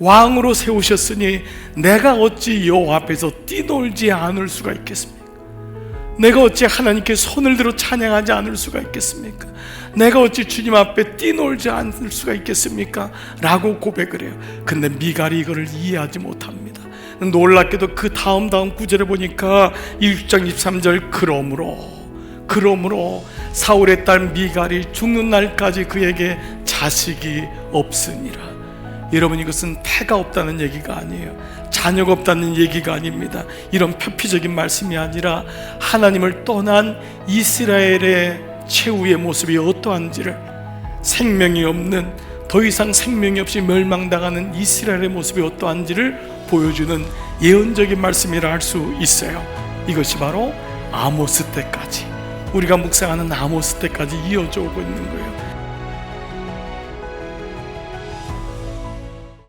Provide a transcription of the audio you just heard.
왕으로 세우셨으니 내가 어찌 여호와 앞에서 뛰놀지 않을 수가 있겠습니까? 내가 어찌 하나님께 손을 들어 찬양하지 않을 수가 있겠습니까? 내가 어찌 주님 앞에 뛰놀지 않을 수가 있겠습니까? 라고 고백을 해요. 근데 미갈이 이거를 이해하지 못합니다. 놀랍게도 그 다음 다음 구절에 보니까 1장 23절 그러므로 그러므로 사울의 딸 미갈이 죽는 날까지 그에게 자식이 없으니라. 여러분 이것은 태가 없다는 얘기가 아니에요. 자녀가 없다는 얘기가 아닙니다. 이런 표피적인 말씀이 아니라 하나님을 떠난 이스라엘의 최후의 모습이 어떠한지를 생명이 없는 더 이상 생명이 없이 멸망당하는 이스라엘의 모습이 어떠한지를 보여주는 예언적인 말씀이라 할 수 있어요. 이것이 바로 아모스 때까지 우리가 묵상하는 아모스 때까지 이어져 오고 있는 거예요.